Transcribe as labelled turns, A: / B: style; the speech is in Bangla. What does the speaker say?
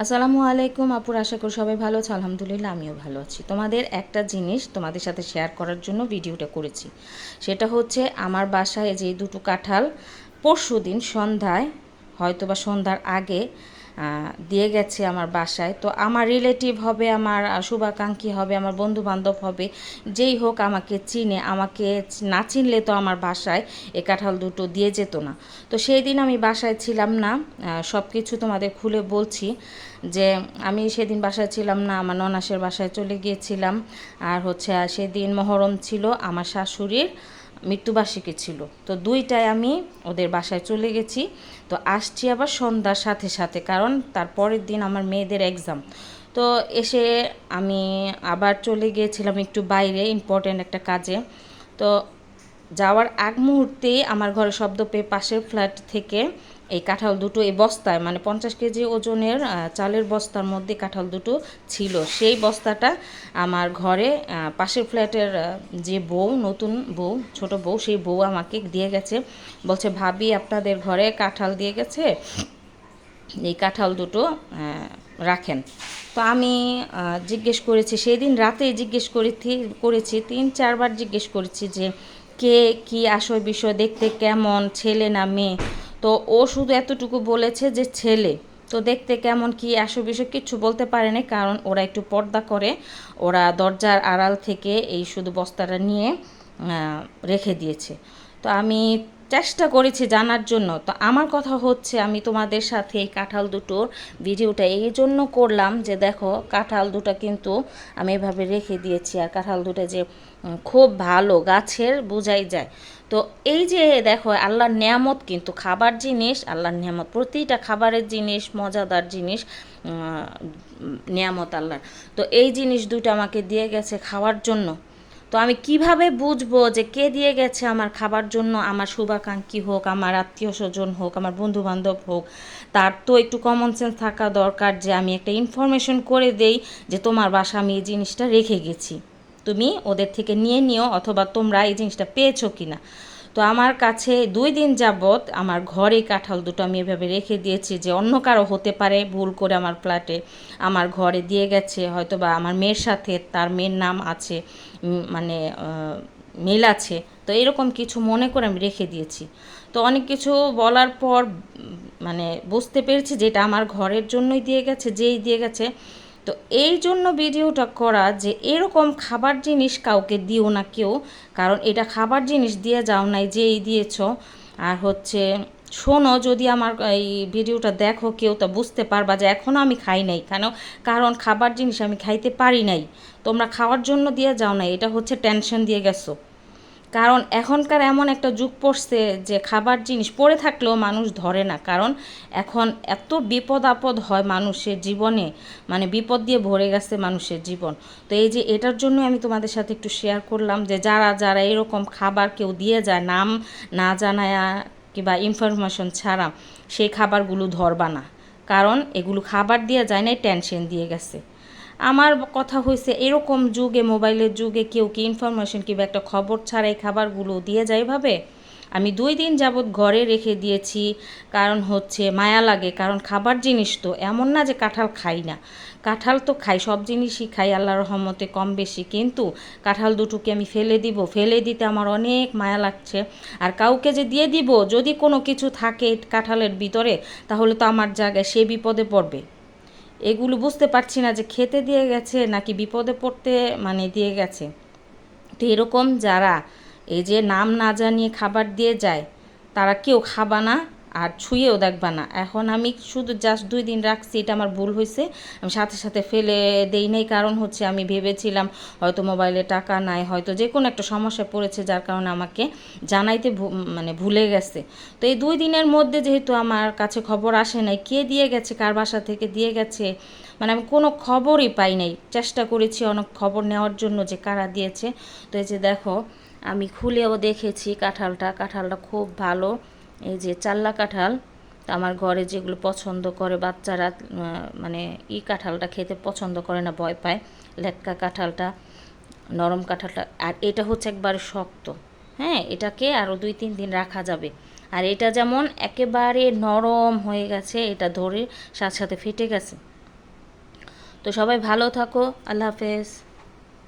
A: আসসালামু আলাইকুম আপুর আশা করি সবাই ভালো আছে। আলহামদুলিল্লাহ, আমিও ভালো আছি। তোমাদের একটা জিনিস তোমাদের সাথে শেয়ার করার জন্য ভিডিওটা করেছি। সেটা হচ্ছে আমার বাসায় যে দুটো কাঁঠাল পরশু দিন সন্ধ্যায় হয়তো বা সন্ধ্যার আগে দিয়ে গেছে আমার বাসায়। তো আমার রিলেটিভ হবে, আমার শুভাকাঙ্ক্ষী হবে, আমার বন্ধু বান্ধব হবে, যেই হোক আমাকে চিনে, আমাকে না চিনলে তো আমার বাসায় এ কাঁঠাল দুটো দিয়ে যেত না। তো সেই দিন আমি বাসায় ছিলাম না সব কিছু তোমাদের খুলে বলছি। যে আমি সেদিন বাসায় ছিলাম না, আমার ননাসের বাসায় চলে গিয়েছিলাম। আর হচ্ছে সেদিন মহরম ছিল, আমার শাশুড়ির মৃত্যুবার্ষিকী ছিল। তো দুইটায় আমি ওদের বাসায় চলে গেছি। তো আসছি আবার সন্ধ্যার সাথে সাথে, কারণ তার পরের দিন আমার মেয়েদের এক্সাম তো এসে আমি আবার চলে গিয়েছিলাম একটু বাইরে ইম্পর্ট্যান্ট একটা কাজে। তো যাওয়ার আগ মুহূর্তেই আমার ঘরে শব্দ পেয়ে পাশের ফ্ল্যাট থেকে এই কাঁঠাল দুটো এই বস্তায় মানে পঞ্চাশ কেজি ওজনের চালের বস্তার মধ্যে কাঁঠাল দুটো ছিল। সেই বস্তাটা আমার ঘরে পাশের ফ্ল্যাটের যে বউ, নতুন বউ, ছোট বউ, সেই বউ আমাকে দিয়ে গেছে। বলছে, ভাবি, আপনাদের ঘরে কাঁঠাল দিয়ে গেছে? এই কাঁঠাল দুটো রাখেন। তো আমি জিজ্ঞেস করেছি সেই দিন রাতেই জিজ্ঞেস করেছি করেছি, তিন, চারবার জিজ্ঞেস করেছি যে কে কি আসয় বিষয় দেখতে কেমন, ছেলে না মেয়ে? তো ও শুধু এতটুকু বলেছে যে ছেলে। তো দেখতে কেমন কি আসয় বিষয় কিচ্ছু বলতে পারেনি, কারণ ওরা একটু পর্দা করে। ওরা দরজার আড়াল থেকে এই শুধু বস্তাটা নিয়ে রেখে দিয়েছে। তো আমি চেষ্টা করেছি জানার জন্য। তো আমার কথা হচ্ছে, আমি তোমাদের সাথে এই কাঁঠাল দুটোর ভিডিওটা এই জন্য করলাম যে দেখো, কাঁঠাল দুটো কিন্তু আমি এভাবে রেখে দিয়েছি আর কাঁঠাল দুটো যে খুব ভালো গাছের বোঝাই যায়। তো এই যে দেখো, আল্লাহর নিয়ামত কিন্তু খাবার জিনিস, আল্লাহর নিয়ামত, প্রতিটা খাবারের জিনিস, মজাদার জিনিস নিয়ামত আল্লাহর। তো এই জিনিস দুটো আমাকে দিয়ে গেছে খাওয়ার জন্য। তো আমি কীভাবে বুঝব যে কে দিয়ে গেছে আমার খাবার জন্য? আমার শুভাকাঙ্ক্ষী হোক, আমার আত্মীয় স্বজন হোক, আমার বন্ধু বান্ধব হোক, তার তো একটু কমন সেন্স থাকা দরকার যে আমি একটা ইনফরমেশন করে দেই যে তোমার বাসা আমি এই জিনিসটা রেখে গেছি। তুমি ওদের থেকে নিয়ে নিও অথবা তোমরা এই জিনিসটা পেয়েছ কিনা। তো আমার কাছে দুই দিন যাবৎ আমার ঘরে কাঁঠাল দুটো আমি এভাবে রেখে দিয়েছি যে অন্য কারও হতে পারে ভুল করে আমার ফ্ল্যাটে আমার ঘরে দিয়ে গেছে হয়তো বা আমার মেয়ের সাথে তার মেয়ের নাম আছে মানে মিল আছে। তো এরকম কিছু মনে করে আমি রেখে দিয়েছি। তো অনেক কিছু বলার পর মানে বুঝতে পেরেছি যে এটা আমার ঘরের জন্যই দিয়ে গেছে, যেই দিয়ে গেছে। তো এই জন্য ভিডিওটা করা যে এরকম খাবার জিনিস কাউকে দিও না কেউ, কারণ এটা খাবার জিনিস দিয়ে যাও নাই, যেই দিয়েছ। আর হচ্ছে, শোনো, যদি আমার এই ভিডিওটা দেখো কেউ, তা বুঝতে পারবা যে এখনও আমি খাই নাই। কেন? কারণ খাবার জিনিস আমি খাইতে পারি নাই। তোমরা খাওয়ার জন্য দিয়ে যাও নাই, এটা হচ্ছে টেনশন দিয়ে গেছো। কারণ এখনকার এমন একটা যুগ পড়ছে যে খাবার জিনিস পড়ে থাকলেও মানুষ ধরে না। কারণ এখন এত বিপদ আপদ হয় মানুষের জীবনে মানে বিপদ দিয়ে ভরে গেছে মানুষের জীবন। তো এই যে এটার জন্য আমি তোমাদের সাথে একটু শেয়ার করলাম যে যারা যারা এরকম খাবার কেউ দিয়ে যায়, নাম না জানায় কিংবা ইনফরমেশন ছাড়া, সেই খাবারগুলো ধরবা না। কারণ এগুলো খাবার দিয়ে যায় না টেনশন দিয়ে গেছে। আমার কথা হয়েছে এরকম যুগে, মোবাইলের যুগে কেউ কি ইনফরমেশন কিংবা একটা খবর ছাড়া এই খাবারগুলো দিয়ে যায় ভাবে আমি দুই দিন যাবৎ ঘরে রেখে দিয়েছি, কারণ হচ্ছে মায়া লাগে, কারণ খাবার জিনিস তো এমন না যে কাঁঠাল খাই না। কাঁঠাল তো খাই, সব জিনিসই খাই আল্লাহ রহমতে কম বেশি, কিন্তু কাঁঠাল দুটোকে আমি ফেলে দিব, ফেলে দিতে আমার অনেক মায়া লাগছে। আর কাউকে যে দিয়ে দিব, যদি কোনো কিছু থাকে কাঁঠালের ভিতরে, তাহলে তো আমার জায়গায় সে বিপদে পড়বে। এগুলো বুঝতে পারছি না যে খেতে দিয়ে গেছে নাকি বিপদে পড়তে মানে দিয়ে গেছে। তো এরকম যারা এই যে নাম না জানিয়ে খাবার দিয়ে যায়, তারা কেউ খাবা না। আর ছুঁয়েও দেখবা না। এখন আমি শুধু জাস্ট দুই দিন রাখছি, এটা আমার ভুল হয়েছে আমি সাথে সাথে ফেলে দেই নাই, কারণ হচ্ছে আমি ভেবেছিলাম হয়তো মোবাইলে টাকা নাই, হয়তো যে কোনো একটা সমস্যা পড়েছে, যার কারণে আমাকে জানাইতে মানে ভুলে গেছে। তো এই দুই দিনের মধ্যে যেহেতু আমার কাছে খবর আসে নাই, কে দিয়ে গেছে, কার বাসা থেকে দিয়ে গেছে মানে আমি কোনো খবরই পাই নাই। চেষ্টা করেছি অনেক খবর নেওয়ার জন্য যে কারা দিয়েছে। তো এই যে দেখো, আমি খুলেও দেখেছি কাঁঠালটা কাঁঠালটা খুব ভালো। এই যে চাল্লা কাঁঠাল, তো আমার ঘরে যেগুলো পছন্দ করে বাচ্চারা মানে ই কাঁঠালটা খেতে পছন্দ করে না, ভয় পায়, লেটকা কাঁঠালটা, নরম কাঁঠালটা, আর এটা হচ্ছে একবারে শক্ত। হ্যাঁ এটাকে আরও দুই তিন দিন রাখা যাবে। আর এটা যেমন একেবারে নরম হয়ে গেছে, এটা ধরে সাথে সাথে ফেটে গেছে। তো সবাই ভালো থাকো, আল্লাহ হাফেজ।